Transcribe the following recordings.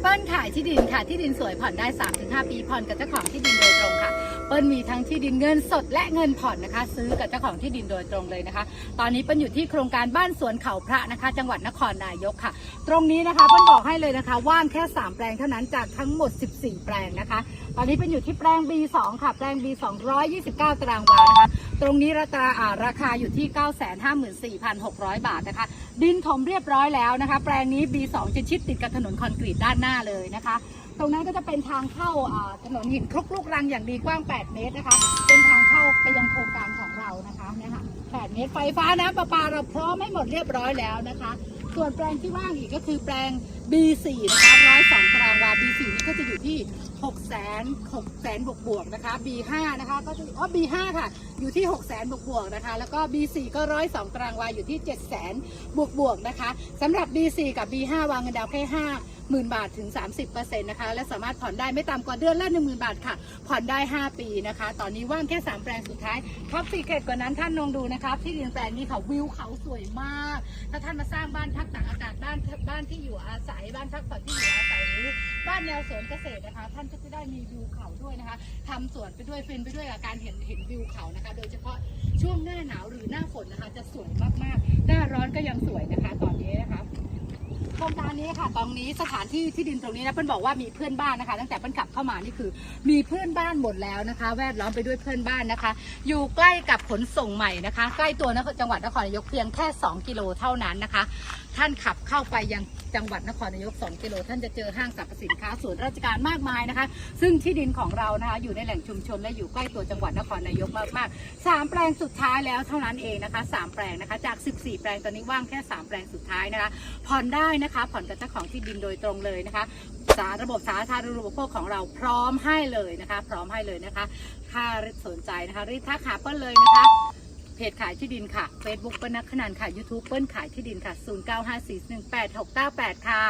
เปิ้ลขายที่ดินค่ะ ที่ดินสวยผ่อนได้ 3-5 ปีผ่อนกับเจ้าของที่ดินโดยตรงค่ะ เปิ้ลมีทั้งที่ดินเงินสดและเงินผ่อนนะคะ ซื้อกับเจ้าของที่ดินโดยตรงเลยนะคะ ตอนนี้เปิ้ลอยู่ที่โครงการบ้านสวนเขาพระนะคะ จังหวัดนครนายกค่ะ ตรงนี้นะคะเปิ้ลบอกให้เลยนะคะ ว่างแค่ 3 แปลงเท่านั้นจากทั้งหมด 14 แปลงนะคะ ตอนนี้เป็นอยู่ที่แปลง B2 ค่ะ แปลง B 229 ตารางวานะคะ ตรงนี้ราคาอ่าราคาอยู่ที่ 954,600 บาทนะคะ ดินถมเรียบร้อยแล้วนะคะ แปลงนี้ B2 จะชิดติดกับถนนคอนกรีตด้านหน้าเลยนะคะ ตรงนั้นก็จะเป็นทางเข้าถนนหินคลุกลูกรังอย่างดีกว้าง 8 เมตรนะคะ เป็นทางเข้าไปยังโครงการของเรานะคะเนี่ยค่ะ8เมตรไฟฟ้าน้ำประปาเราพร้อมให้หมดเรียบร้อยแล้วนะคะ ส่วนแปลงที่ว่างอีกก็คือแปลง B4 นะคะ102ตารางวา B4 นี่ก็จะอยู่ที่6แสน6แสนบวกบวกนะคะ B5 นะคะก็จะอ๋อ B5 ค่ะ อยู่ที่6แสนบวกบวกๆนะคะ แล้วก็ B4 ก็102ตารางวาอยู่ที่7แสนบวกบวกๆนะคะสำหรับ B4 กับ B5 วางเงินดาวน์แค่5หมื่นบาทถึง 30%นะคะ และสามารถผ่อนได้ไม่ต่ำกว่าเดือนละ10,000 บาทค่ะ ผ่อนได้ 5 ปีนะคะ ตอนนี้ว่างแค่ 3 แปลงสุดท้ายท็อปสีเกตกว่านั้นท่านลองดูนะคะที่ดินแปลงนี้ค่ะวิวเขาสวยมาก ถ้าท่านมาสร้างบ้านพักต่ากอากาศบ้านบ้านที่อยู่อาศัยบ้านพักผ่อนที่อยู่อาศัย บ้านแนวสวนเกษตรนะคะ ท่านก็จะได้มีวิวเขาด้วยนะคะทำสวนไปด้วยฟินไปด้วยกับการเห็นเห็นวิวเขานะคะ โดยเฉพาะช่วงหน้าหนาวหรือหน้าฝนนะคะ จะสวยมากๆ หน้าร้อนก็ยังส นี้ค่ะตรงนี้สถานที่ที่ดินตรงนี้นะเปิ้ลบอกว่ามีเพื่อนบ้านนะคะ ตั้งแต่เปิ้ลขับเข้ามานี่คือ มีเพื่อนบ้านหมดแล้วนะคะ แวดล้อมไปด้วยเพื่อนบ้านนะคะ อยู่ใกล้กับขนส่งใหม่นะคะ ใกล้ตัวนครจังหวัดนครนายกเพียงแค่ 2 กิโลเท่านั้นนะคะ ท่านขับเข้าไปยังจังหวัดนครนายก 2 กิโล ท่านจะเจอห้างสรรพสินค้าส่วนราชการมากมายนะคะ ซึ่งที่ดินของเรานะคะอยู่ในแหล่งชุมชนและอยู่ใกล้ตัวจังหวัดนครนายกมากๆสามแปลงสุดท้ายแล้วเท่านั้นเองนะคะสามแปลงนะคะ จาก 14 แปลงตอนนี้ว่างแค่ 3 แปลงสุดท้ายนะคะผ่อนได้นะคะผ่อนกับเจ้าของที่ดินโดยตรงเลยนะคะสาระบบสาธารณูปโภคของเราพร้อมให้เลยนะคะ พร้อมให้เลยนะคะ ถ้าสนใจนะคะรีบทักหาเปิ้ลเลยนะคะ เพจขายที่ดินค่ะ Facebook เปิ้ลนักขนานค่ะ YouTube เปิ้ลขายที่ดินค่ะ 0954186698 ค่ะ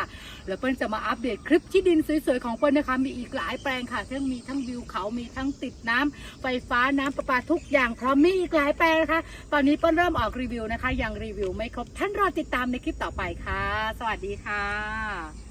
แล้วเปิ้ลจะมาอัปเดตคลิปที่ดินสวยๆของเปิ้ลนะคะ มีอีกหลายแปลงค่ะซึ่งมีทั้งวิวเขามีทั้งติดน้ำไฟฟ้าน้ำประปาทุกอย่างพร้อมมีอีกหลายแปลงนะคะ ตอนนี้เปิ้ลเริ่มออกรีวิวนะคะ ยังรีวิวไม่ครบท่านรอติดตามในคลิปต่อไปค่ะ สวัสดีค่ะ